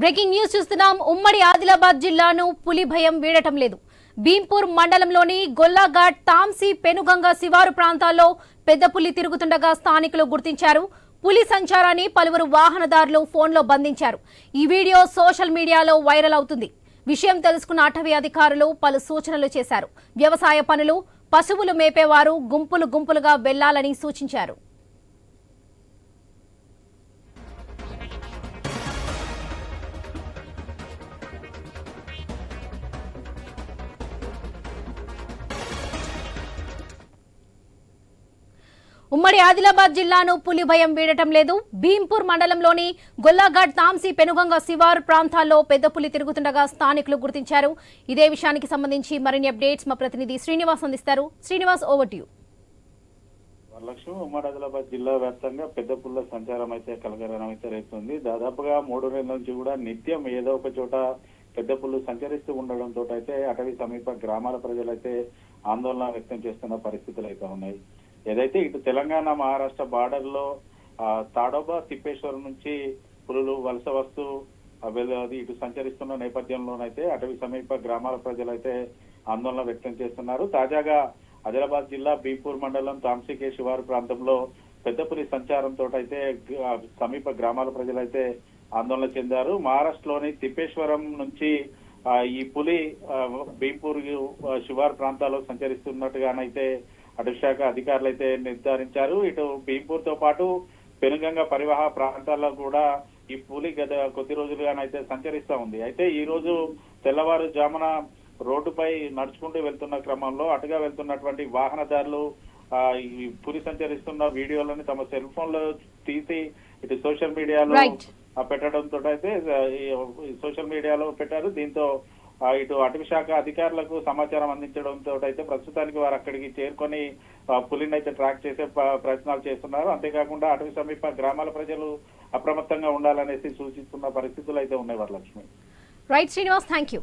Breaking news చూస్తున్నాం. ఉమ్మడి ఆదిలాబాద్ జిల్లాను పులి భయం వీడటం లేదు. భీంపూర్ మండలంలోని గొల్లాఘాట్ తాంసీ పెనుగంగ శివారు ప్రాంతాల్లో పెద్ద పులి తిరుగుతుండగా స్థానికులు గుర్తించారు. పులి సంచారాన్ని పలువురు వాహనదారులు ఫోన్లో బంధించారు. ఈ వీడియో సోషల్ మీడియాలో వైరల్ అవుతుంది. విషయం తెలుసుకున్న అటవీ అధికారులు పలు సూచనలు చేశారు. వ్యవసాయ పనులు పశువులు మేపేవారు గుంపులు గుంపులుగా వెళ్ళాలని సూచించారు. ఉమ్మడి ఆదిలాబాద్ జిల్లాను పులి భయం వీడటం లేదు. భీంపూర్ మండలంలోని గొల్లాఘాట్ తాంసీ పెనుగంగ శివారు ప్రాంతాల్లో పెద్ద పులి తిరుగుతుండగా స్థానికులు గుర్తించారు. ఇదే విషయానికి సంబంధించి మరిన్ని అప్డేట్స్ మా ప్రతినిధి శ్రీనివాస్ అందిస్తారు. శ్రీనివాస్ ఓవర్ యూ వరలక్ష్మి ఉమ్మడి ఆదిలాబాద్ జిల్లా వ్యాప్తంగా పెద్ద పుల్ల సంచారం అయితే కలకరణం అయితే రేపుతుంది. దాదాపుగా మూడు నెలల నుంచి కూడా నిత్యం ఏదో ఒక చోట పెద్ద పుల్లు సంచరిస్తూ ఉండడంతో అయితే అటవీ సమీప గ్రామాల ప్రజలైతే ఆందోళన వ్యక్తం చేస్తున్న పరిస్థితులు అయితే ఉన్నాయి. ఏదైతే ఇటు తెలంగాణ మహారాష్ట్ర బార్డర్లో ఆ, తాడోబా తిప్పేశ్వరం నుంచి పులులు వలస వస్తూ అది ఇటు సంచరిస్తున్న నేపథ్యంలోనైతే అటవీ సమీప గ్రామాల ప్రజలైతే ఆందోళన వ్యక్తం చేస్తున్నారు. తాజాగా ఆదిలాబాద్ జిల్లా బీపూర్ మండలం తాంసికే శివారు ప్రాంతంలో పెద్దపురి సంచారంతో అయితే సమీప గ్రామాల ప్రజలైతే ఆందోళన చెందారు. మహారాష్ట్రలోని తిప్పేశ్వరం నుంచి ఈ పులి భీంపూర్ బీపూర్ శివారు ప్రాంతాల్లో సంచరిస్తున్నట్టుగానైతే అటవీ శాఖ అధికారులు అయితే నిర్ధారించారు. ఇటు భీంపూర్తో పాటు పెనుగంగ పరివాహ ప్రాంతాల్లో కూడా ఈ పులి గత కొద్ది రోజులుగానైతే సంచరిస్తా ఉంది. అయితే ఈ రోజు తెల్లవారుజామున రోడ్డుపై నడుచుకుంటూ వెళ్తున్న క్రమంలో అటుగా వెళ్తున్నటువంటి వాహనదారులు ఆ, ఈ పులి సంచరిస్తున్న వీడియోలను తమ సెల్ ఫోన్లో తీసి ఇటు సోషల్ మీడియాలో పెట్టడంతో అయితే సోషల్ మీడియాలో పెట్టారు. దీంతో ఇటు అటవీ శాఖ అధికారులకు సమాచారం అందించడంతో అయితే ప్రస్తుతానికి వారు అక్కడికి చేరుకొని పులిని అయితే ట్రాక్ చేసే ప్రయత్నాలు చేస్తున్నారు. అంతేకాకుండా అటవీ సమీప గ్రామాల ప్రజలు అప్రమత్తంగా ఉండాలనేసి సూచిస్తున్న పరిస్థితులు అయితే ఉన్నాయి Varalakshmi. Right Srinivas thank you